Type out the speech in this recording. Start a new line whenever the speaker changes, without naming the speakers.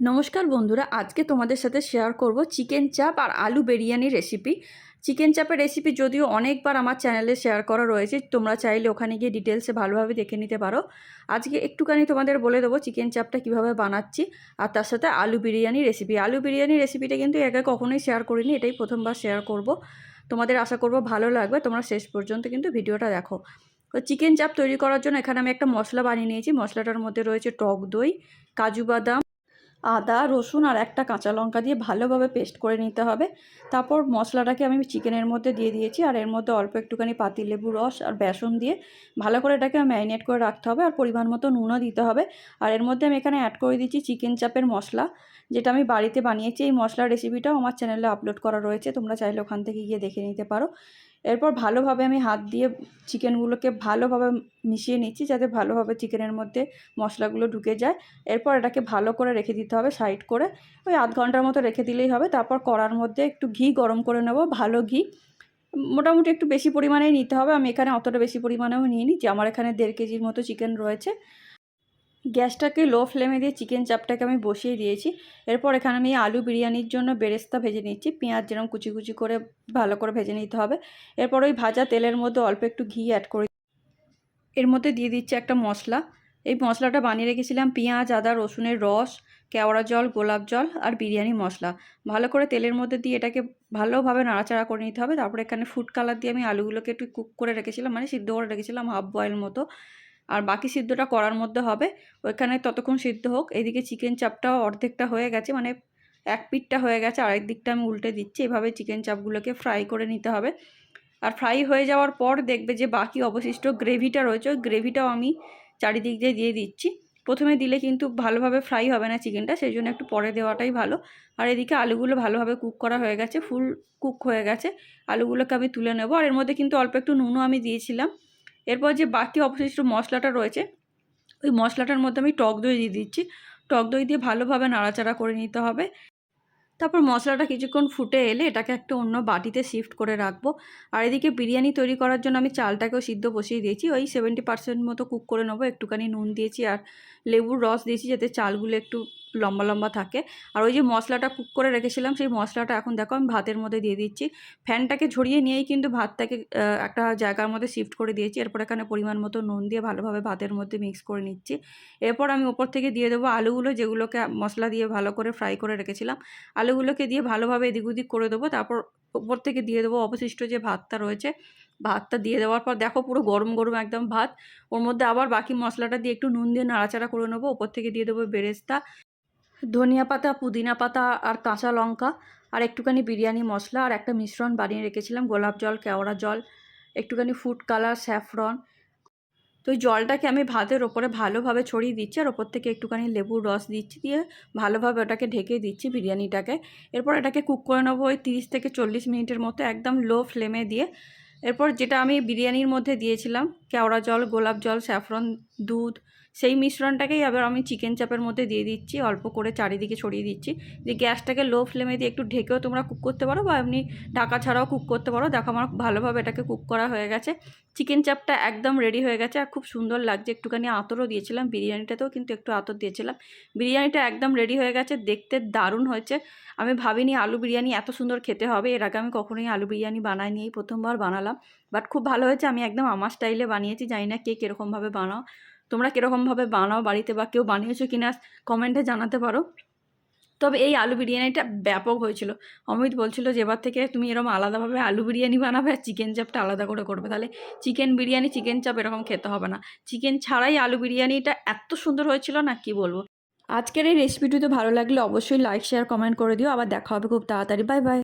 নমস্কার বন্ধুরা, আজকে তোমাদের সাথে শেয়ার করব চিকেন চাপ আর আলু বিরিয়ানি রেসিপি চিকেন চাপের রেসিপি যদিও অনেকবার আমার চ্যানেলে শেয়ার করা রয়েছে, তোমরা চাইলে ওখানে গিয়ে ডিটেলসে ভালোভাবে দেখে নিতে পারো। আজকে একটুখানি তোমাদের বলে দেবো চিকেন চাপটা কীভাবে বানাচ্ছি, আর তার সাথে আলু বিরিয়ানি রেসিপি আলু বিরিয়ানি রেসিপিটা কিন্তু একে কখনোই শেয়ার করিনি, এটাই প্রথমবার শেয়ার করব। তোমাদের আশা করব ভালো লাগবে, তোমরা শেষ পর্যন্ত কিন্তু ভিডিওটা দেখো। তো চিকেন চাপ তৈরি করার জন্য এখানে আমি একটা মশলা বানিয়ে নিয়েছি, মশলাটার মধ্যে রয়েছে টক দই, কাজু বাদাম আদা, রসুন আর একটা কাঁচা লঙ্কা দিয়ে ভালোভাবে পেস্ট করে নিতে হবে। তারপর মশলাটাকে আমি চিকেনের মধ্যে দিয়ে দিয়েছি। আর এর মধ্যে অল্প একটুখানি পাতিলেবু রস আর বেসন দিয়ে ভালো করে এটাকে ম্যারিনেট করে রাখতে হবে। আর পরিমাণ মতো নুনও দিতে হবে। আর এর মধ্যে আমি এখানে অ্যাড করে দিচ্ছি চিকেন চাপের মশলা, যেটা আমি বাড়িতে বানিয়েছি। এই মশলার রেসিপিটাও আমার চ্যানেলে আপলোড করা রয়েছে। তোমরা চাইলে ওখান থেকে গিয়ে দেখে নিতে পারো। এরপর ভালোভাবে আমি হাত দিয়ে চিকেনগুলোকে ভালোভাবে মিশিয়ে নিচ্ছি যাতে ভালোভাবে চিকেনের মধ্যে মশলাগুলো ঢুকে যায়। এরপর এটাকে ভালো করে রেখে দিতে হবে সাইড করে। ওই আধ ঘণ্টার মতো রেখে দিলেই হবে। তারপর কড়ার মধ্যে একটু ঘি গরম করে নেব, ভালো ঘি। মোটামুটি একটু বেশি পরিমাণেই নিতে হবে। আমি এখানে অতটা বেশি পরিমাণেও নিয়ে নিচ্ছি আমার এখানে দেড় কেজির মতো চিকেন রয়েছে। গ্যাসটাকে লো ফ্লেমে দিয়ে চিকেন চাপটাকে আমি বসিয়ে দিয়েছি। এরপর এখানে আমি আলু বিরিয়ানির জন্য বেরেস্তা ভেজে নিচ্ছি। পেঁয়াজ যেরকম কুচি কুচি করে ভালো করে ভেজে নিতে হবে। এরপর ওই ভাজা তেলের মধ্যে অল্প একটু ঘি অ্যাড করে এর মধ্যে দিয়ে দিচ্ছি একটা মশলা। এই মশলাটা বানিয়ে রেখেছিলাম পেঁয়াজ, আদা, রসুনের রস, কেওড়া জল, গোলাপ জল আর বিরিয়ানি মশলা। ভালো করে তেলের মধ্যে দিয়ে এটাকে ভালোভাবে নাড়াচাড়া করে নিতে হবে। তারপরে এখানে ফুড কালার দিয়ে আমি আলুগুলোকে একটু কুক করে রেখেছিলাম মানে সিদ্ধ করে রেখেছিলাম হাফ বয়েল মতো। আর বাকি সিদ্ধটা করার মধ্যে হবে। ওইখানে ততক্ষণ সিদ্ধ হোক। এদিকে চিকেন চাপটাও অর্ধেকটা হয়ে গেছে মানে এক পিঠটা হয়ে গেছে। আরেক দিকটা আমি উল্টে দিচ্ছি। এভাবে চিকেন চাপগুলোকে ফ্রাই করে নিতে হবে। আর ফ্রাই হয়ে যাওয়ার পর দেখবে যে বাকি অবশিষ্ট গ্রেভিটা রয়েছে। ওই গ্রেভিটাও আমি চারিদিক দিয়ে দিয়ে দিচ্ছি। প্রথমে দিলে কিন্তু ভালোভাবে ফ্রাই হবে না চিকেনটা সেই জন্য একটু পরে দেওয়াটাই ভালো। আর এদিকে আলুগুলো ভালোভাবে কুক করা হয়ে গেছে ফুল কুক হয়ে গেছে। আলুগুলোকে আমি তুলে নেব। আর এর মধ্যে কিন্তু অল্প একটু নুনও আমি দিয়েছিলাম। এরপর যে বাকি অবশিষ্ট মশলাটা রয়েছে, ওই মশলাটার মধ্যে আমি টক দই দিয়ে দিচ্ছি। টক দই দিয়ে ভালোভাবে নাড়াচাড়া করে নিতে হবে। তারপর মশলাটা কিছুক্ষণ ফুটে এলে এটাকে একটা অন্য বাটিতে শিফট করে রাখব। আর এদিকে বিরিয়ানি তৈরি করার জন্য আমি চালটাকেও সিদ্ধ বসিয়ে দিয়েছি। ওই সেভেন্টি পার্সেন্ট মতো কুক করে নেব। একটুখানি নুন দিয়েছি আর লেবুর রস দিয়েছি যাতে চালগুলো একটু লম্বা লম্বা থাকে। আর ওই যে মশলাটা কুক করে রেখেছিলাম, সেই মশলাটা এখন দেখো আমি ভাতের মধ্যে দিয়ে দিচ্ছি। ফ্যানটাকে ঝরিয়ে নিয়েই কিন্তু ভাতটাকে একটা জায়গার মধ্যে শিফট করে দিয়েছি। এরপর এখানে পরিমাণ মতো নুন দিয়ে ভালোভাবে ভাতের মধ্যে মিক্স করে নিচ্ছি। এরপর আমি ওপর থেকে দিয়ে দেবো আলুগুলো, যেগুলোকে মশলা দিয়ে ভালো করে ফ্রাই করে রেখেছিলাম। আলুগুলোকে দিয়ে ভালোভাবে এদিক ওদিক করে দেবো। তারপর ওপর থেকে দিয়ে দেবো অবশিষ্ট যে ভাতটা রয়েছে, ভাতটা দিয়ে দেওয়ার পর দেখো পুরো গরম গরম একদম ভাত। ওর মধ্যে আবার বাকি মশলাটা দিয়ে একটু নুন দিয়ে নাড়াচাড়া করে নেব। ওপর থেকে দিয়ে দেবো বেরেস্তা। ধনিয়া পাতা, পুদিনা পাতা আর কাঁচা লঙ্কা আর একটুখানি বিরিয়ানি মশলা আর একটা মিশ্রণ বানিয়ে রেখেছিলাম, গোলাপ জল, কেওড়া জল, একটুখানি ফুড কালার স্যাফরন তো ওই জলটাকে আমি ভাতের ওপরে ভালোভাবে ছড়িয়ে দিচ্ছি আর ওপর থেকে একটুখানি লেবুর রস দিচ্ছি দিয়ে ভালোভাবে ওটাকে ঢেকে দিচ্ছি বিরিয়ানিটাকে। এরপর এটাকে কুক করে নেব ওই তিরিশ থেকে চল্লিশ মিনিটের মতো একদম লো ফ্লেমে দিয়ে। এরপর যেটা আমি বিরিয়ানির মধ্যে দিয়েছিলাম, কেওড়া জল, গোলাপ জল স্যাফরন দুধ সেই মিশ্রণটাকেই আবার আমি চিকেন চাপের মধ্যে দিয়ে দিচ্ছি, অল্প করে চারিদিকে ছড়িয়ে দিচ্ছি। যে গ্যাসটাকে লো ফ্লেমে দিয়ে একটু ঢেকেও তোমরা কুক করতে পারো বা এমনি ঢাকা ছাড়াও কুক করতে পারো। দেখো আমার ভালোভাবে এটাকে কুক করা হয়ে গেছে। চিকেন চাপটা একদম রেডি হয়ে গেছে আর খুব সুন্দর লাগছে। একটুখানি আতরও দিয়েছিলাম, বিরিয়ানিটাতেও কিন্তু একটু আতর দিয়েছিলাম। বিরিয়ানিটা একদম রেডি হয়ে গেছে, দেখতে দারুণ হয়েছে। আমি ভাবিনি আলু বিরিয়ানি এত সুন্দর খেতে হবে। এর আগে আমি কখনোই আলু বিরিয়ানি বানাইনি, এই প্রথমবার বানালাম। বাট খুব ভালো হয়েছে, আমি একদম আমার স্টাইলে বানিয়েছি। জানি না কে কীরকমভাবে বানাও। তোমরা কীরকমভাবে বানাও বাড়িতে বা কেউ বানিয়েছো কিনা কমেন্টে জানাতে পারো। তবে এই আলু বিরিয়ানিটা ব্যাপক হয়েছিল। অমিত বলছিল যে, এবার থেকে তুমি এরকম আলাদাভাবে আলু বিরিয়ানি বানাবে আর চিকেন চাপটা আলাদা করে করবে। তাহলে চিকেন বিরিয়ানি, চিকেন চাপ এরকম খেতে হবে না। চিকেন ছাড়াই আলু বিরিয়ানিটা এত সুন্দর হয়েছিল না কি বলব? আজকের এই রেসিপিটি তো ভালো লাগলে, অবশ্যই লাইক শেয়ার কমেন্ট করে দিও। আবার দেখা হবে খুব তাড়াতাড়ি। Bye bye